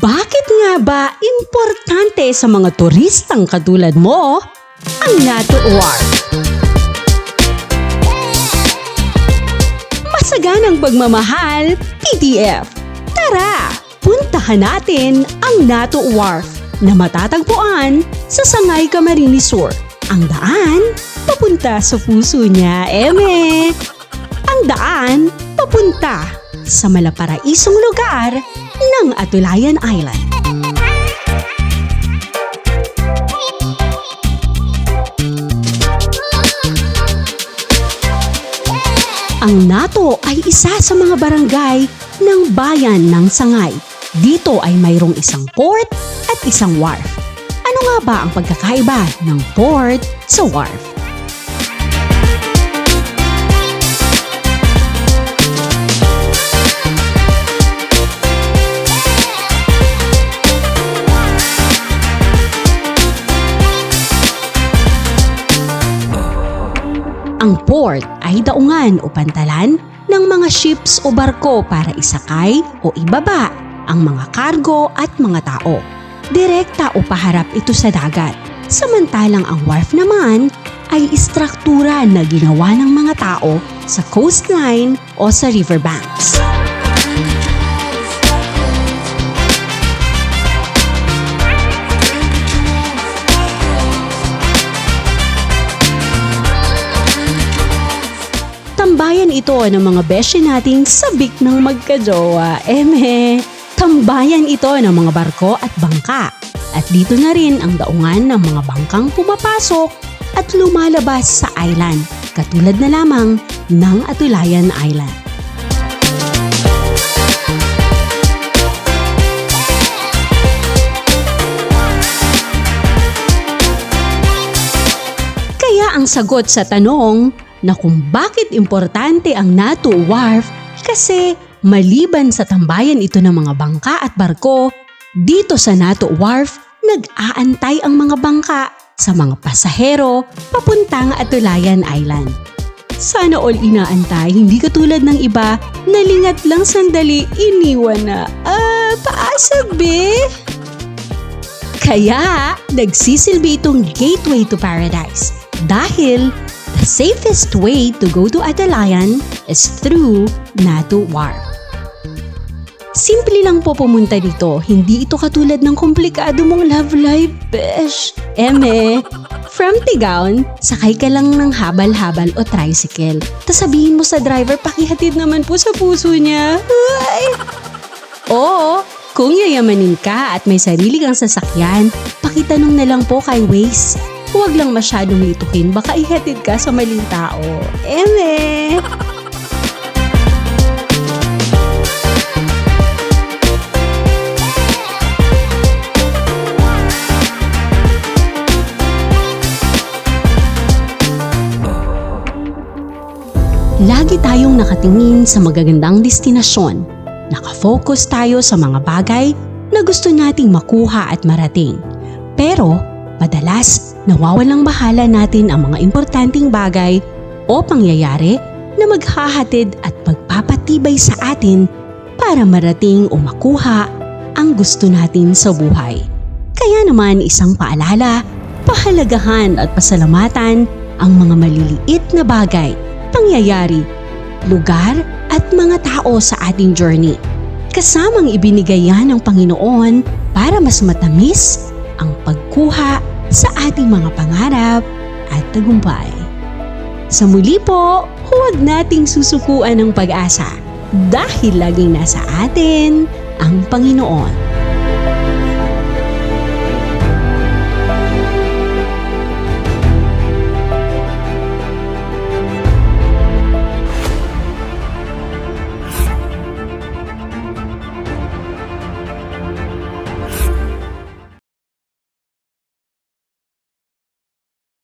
Bakit nga ba importante sa mga turistang katulad mo ang NATO Wharf? Masaganang pagmamahal, PTF. Tara, puntahan natin ang NATO Wharf na matatagpuan sa Sangay Camarines Sur. Ang daan, papunta sa puso niya, eme. Ang daan, papunta sa malaparaisong lugar ng Atulayan Island. Ang NATO ay isa sa mga barangay ng bayan ng Sangay. Dito ay mayroong isang port at isang wharf. Ano nga ba ang pagkakaiba ng port sa wharf? Ang port ay daungan o pantalan ng mga ships o barko para isakay o ibaba ang mga kargo at mga tao. Direkta o paharap ito sa dagat. Samantalang ang wharf naman ay istruktura na ginawa ng mga tao sa coastline o sa riverbanks. Ito ng mga beshi nating sabik ng magkajowa. Eme, tambayan ito ng mga barko at bangka. At dito na rin ang daungan ng mga bangkang pumapasok at lumalabas sa island, katulad na lamang ng Atulayan Island. Kaya ang sagot sa tanong na kung bakit importante ang NATO Wharf kasi maliban sa tambayan ito ng mga bangka at barko, dito sa NATO Wharf nag-aantay ang mga bangka sa mga pasahero papuntang Atulayan Island. Sana all inaantay, hindi katulad ng iba, nalingat lang sandali, iniwan na. Ah, paasa be? Kaya, nagsisilbi itong gateway to paradise. Dahil, the safest way to go to Atalayan is through Natu Wharf. Simple lang po pumunta dito, hindi ito katulad ng komplikado mong love life, besh. Eme, from Tigaon, sakay ka lang ng habal-habal o tricycle. Tapos sabihin mo sa driver, pakihatid naman po sa puso niya. Ay! Oo, kung yayamanin ka at may sarili kang sasakyan, pakitanong na lang po kay Waze. Huwag lang masyadong litukin, baka ihatid ka sa maling tao. Eme! Lagi tayong nakatingin sa magagandang destinasyon. Nakafocus tayo sa mga bagay na gusto nating makuha at marating. Pero, madalas nawawalang bahala natin ang mga importanteng bagay o pangyayari na maghahatid at magpapatibay sa atin para marating o makuha ang gusto natin sa buhay. Kaya naman isang paalala, pahalagahan at pasalamatan ang mga maliliit na bagay, pangyayari, lugar at mga tao sa ating journey. Kasamang ibinigay yan ng Panginoon para mas matamis ang pagkuha sa ating mga pangarap at tagumpay. Sa muli po, huwag nating susukuan ng pag-asa dahil laging nasa atin ang Panginoon.